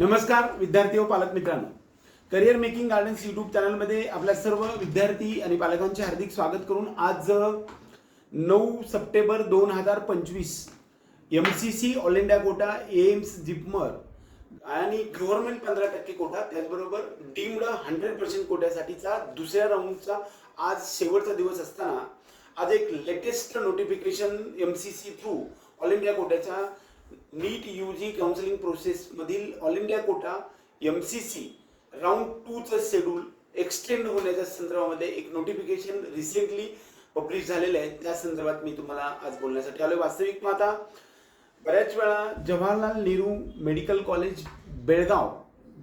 नमस्कार विद्यार्थी व पालक मित्रांनो. करिअर मेकिंग गार्डन्स युट्यूब चॅनलमध्ये आपल्या सर्व विद्यार्थी आणि पालकांचे हार्दिक स्वागत करून आज नऊ सप्टेंबर दोन हजार पंचवीस M C C all India quota AIIMS JIPMER आणि गव्हर्नमेंट पंधरा टक्के कोटा त्याचबरोबर डीम्ड हंड्रेड पर्सेंट कोट्यासाठीचा दुसऱ्या राऊंडचा आज शेवटचा दिवस असताना आज एक latest notification M C C through all India कोट्याच्या नीट U G counselling प्रोसेसमधील all India quota M C C round टूचं schedule extend होण्याच्या संदर्भामध्ये एक नोटिफिकेशन रिसेंटली पब्लिश झालेलं आहे. त्या संदर्भात मी तुम्हाला आज बोलण्यासाठी आलो वास्तविक आता बऱ्याच वेळा जवाहरलाल नेहरू मेडिकल कॉलेज बेळगाव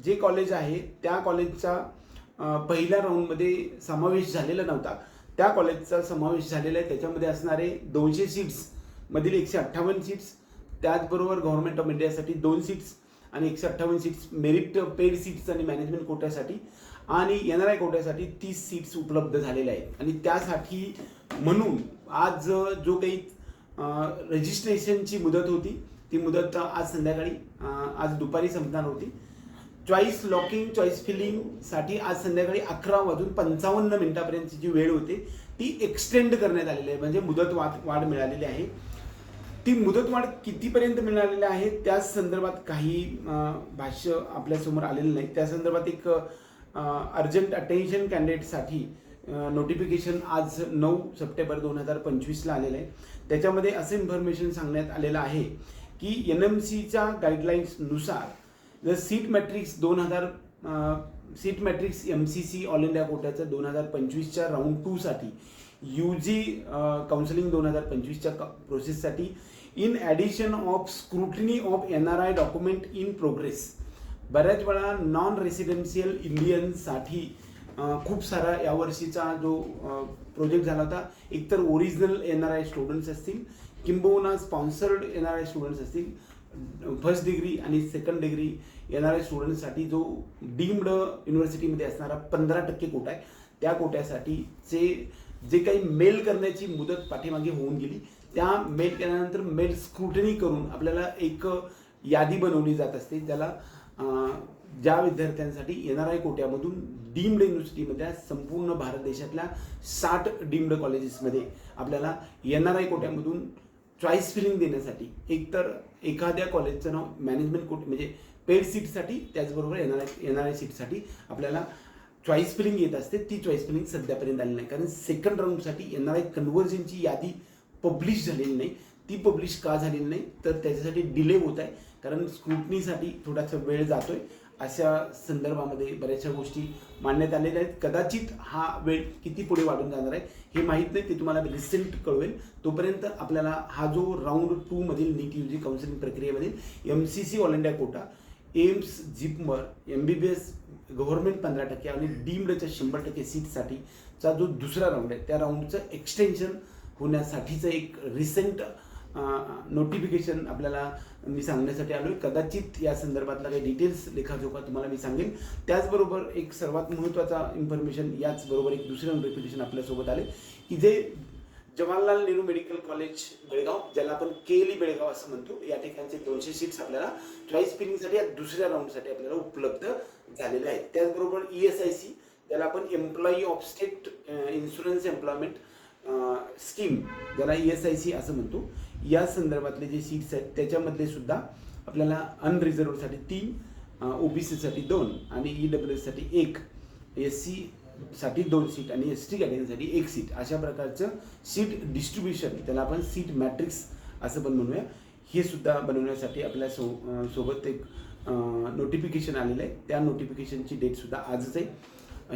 जे कॉलेज आहे त्या कॉलेजचा पहिल्या राऊंडमध्ये समावेश झालेला नव्हता. त्या कॉलेजचा समावेश झालेला आहे. त्याच्यामध्ये असणारे दोनशे सीट्स मधील एकशे अठ्ठावन्न सीट्स त्याचबरोबर गव्हर्नमेंट ऑफ इंडियासाठी दोन सीट्स आणि एकशे अठ्ठावन्न सीट्स मेरिट पेड सीट्स आणि मॅनेजमेंट कोट्यासाठी आणि एन आर आय कोट्यासाठी तीस सीट्स उपलब्ध झालेल्या आहेत. आणि त्यासाठी म्हणून आज जो काही रजिस्ट्रेशनची मुदत होती ती मुदत आज संध्याकाळी आज दुपारी संपणार होती. चॉईस लॉकिंग चॉईस फिलिंगसाठी आज संध्याकाळी अकरा वाजून पंचावन्न मिनिटापर्यंतची जी वेळ होती ती एक्सटेंड करण्यात आलेली आहे. म्हणजे मुदत वाढ वाढ मिळालेली आहे. ती मुदतवाढ कितीपर्यंत मिळालेली आहे? त्या संदर्भात काही भाष्य आपल्यासमोर आलेलं नाही. त्या संदर्भात एक अर्जंट अटेन्शन कॅन्डिडेटसाठी नोटिफिकेशन आज नऊ सप्टेंबर दोन हजार पंचवीसला आलेलं आहे. त्याच्यामध्ये असं इन्फॉर्मेशन सांगण्यात आलेलं आहे की एन एम सीच्या गाईडलाईन्सनुसार जर सीट मॅट्रिक्स दोन हजार seat matrix M C C all India कोट्याचं दोन हजार पंचवीसच्या राऊंड टूसाठी यू जी काउन्सिलिंग दोन हजार पंचवीसच्या प्रोसेससाठी in addition of scrutiny of N R I document in progress बऱ्याच वेळा नॉन रेसिडेन्शियल इंडियनसाठी खूप सारा यावर्षीचा जो प्रोजेक्ट झाला होता एकतर original N R I students असतील किंबहुना sponsored N R I students असतील फर्स्ट डिग्री आणि second degree N R I स्टुडंटसाठी जो डीम्ड युनिव्हर्सिटीमध्ये असणारा पंधरा टक्के कोटा आहे त्या कोट्यासाठीचे जे काही मेल करण्याची मुदत पाठीमागे होऊन गेली त्या मेल केल्यानंतर मेल स्क्रुटनी करून आपल्याला एक यादी बनवली जात असते ज्याला ज्या विद्यार्थ्यांसाठी एन आर आय कोट्यामधून डीम्ड युनिव्हर्सिटीमध्ये संपूर्ण भारत देशातल्या साठ डीम्ड कॉलेजेसमध्ये आपल्याला एन आर आय कोट्यामधून चॉईस फिलिंग देण्यासाठी एकतर एखाद्या कॉलेजचं नाव मॅनेजमेंट कोट म्हणजे पेड सीटसाठी त्याचबरोबर N R I N R I सीटसाठी आपल्याला चॉईस फिलिंग येत असते ती चॉईस फिलिंग सध्यापर्यंत आली नाही. कारण सेकंड राऊंडसाठी एन आर कन्व्हर्जनची यादी पब्लिश झालेली नाही. ती पब्लिश का झालेली नाही? तर त्याच्यासाठी डिले होत आहे. कारण स्क्रुटनीसाठी थोडासा वेळ जातोय. अशा संदर्भामध्ये बऱ्याचशा गोष्टी मांडण्यात आलेल्या आहेत. कदाचित हा वेळ किती पुढे वाढून जाणार आहे हे माहीत नाही. ते तुम्हाला रिसेंट कळवेल. तोपर्यंत आपल्याला हा जो राऊंड टू मधील NEET U G counselling प्रक्रियेमधील M C C all India quota AIIMS JIPMER M B B S government पंधरा टक्के आणि डीम्डच्या शंभर टक्के सीटसाठीचा जो दुसरा राऊंड आहे त्या राऊंडचं एक्सटेन्शन होण्यासाठीचं एक रिसेंट नोटिफिकेशन आपल्याला मी सांगण्यासाठी आलो आहे कदाचित या संदर्भातला काही डिटेल्स लेखाजोखा तुम्हाला मी सांगेन. त्याचबरोबर एक सर्वात महत्त्वाचा इन्फॉर्मेशन याचबरोबर एक दुसरं नोटिफिकेशन आपल्यासोबत आले की जे जवाहरलाल नेहरू मेडिकल कॉलेज बेळगाव ज्याला आपण केली बेळगाव असं म्हणतो. या ठिकाणचे दोनशे सीट्स आपल्याला चॉईस फिलिंगसाठी या दुसऱ्या राऊंडसाठी आपल्याला उपलब्ध झालेले आहेत. त्याचबरोबर ई एस आय सी ज्याला आपण employee of state insurance employment scheme ज्याला ई एस आय सी असं म्हणतो. या संदर्भातले जे सीट्स आहेत त्याच्यामधले सुद्धा आपल्याला अनरिझर्वसाठी तीन ओ बी सीसाठी दोन आणि ई डब्ल्यू एससाठी एक. एस सी साठी दोन सीट आणि एस टी कॅटेगरीसाठी एक सीट अशा प्रकारचं सीट डिस्ट्रीब्युशन त्याला आपण सीट मॅट्रिक्स असं पण म्हणूया. हे सुद्धा बनवण्यासाठी आपल्या सो सोबत एक नोटिफिकेशन आलेलं आहे. त्या नोटिफिकेशनची डेटसुद्धा आजच आहे.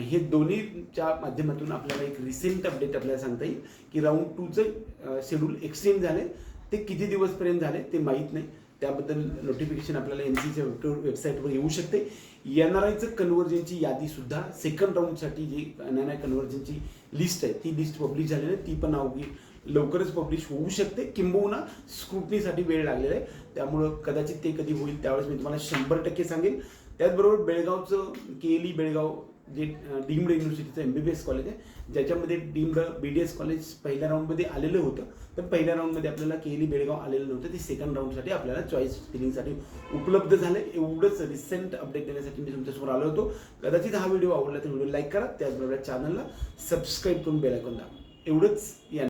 हे दोन्हीच्या माध्यमातून आपल्याला एक रिसेंट अपडेट आपल्याला सांगता येईल की राऊंड टूचं शेड्यूल एक्सटेंड झाले ते किती दिवसपर्यंत झाले ते माहीत नाही. त्याबद्दल नोटिफिकेशन आपल्याला एन सीच्या वेबसाईटवर येऊ शकते. एन आर आयचं कन्व्हर्जनची यादीसुद्धा सेकंड राऊंडसाठी जी एन आर आय कन्व्हर्जनची लिस्ट आहे ती लिस्ट पब्लिश झालेली आहे. ती पण अवघी लवकरच पब्लिश होऊ शकते. किंबहुना स्क्रुटनीसाठी वेळ लागलेला आहे. त्यामुळं कदाचित ते कधी होईल त्यावेळेस मी तुम्हाला शंभर टक्के सांगेन. त्याचबरोबर बेळगावचं केली बेळगाव जे deemed युनिव्हर्सिटीचं M B B S college आहे ज्याच्यामध्ये deemed B D S college पहिल्या राऊंडमध्ये आलेलं होतं. तर पहिल्या राऊंडमध्ये आपल्याला केली बेळगाव आलेलं नव्हतं. ते सेकंड राऊंडसाठी आपल्याला चॉईस फिलिंगसाठी उपलब्ध झालं. एवढंच रिसेंट अपडेट देण्यासाठी मी तुमच्यासमोर आलो होतो. कदाचित हा व्हिडिओ आवडला तर व्हिडिओ लाईक करा. त्याचबरोबर चॅनलला सबस्क्राईब करून बेलायकॉन दाबा. एवढंच या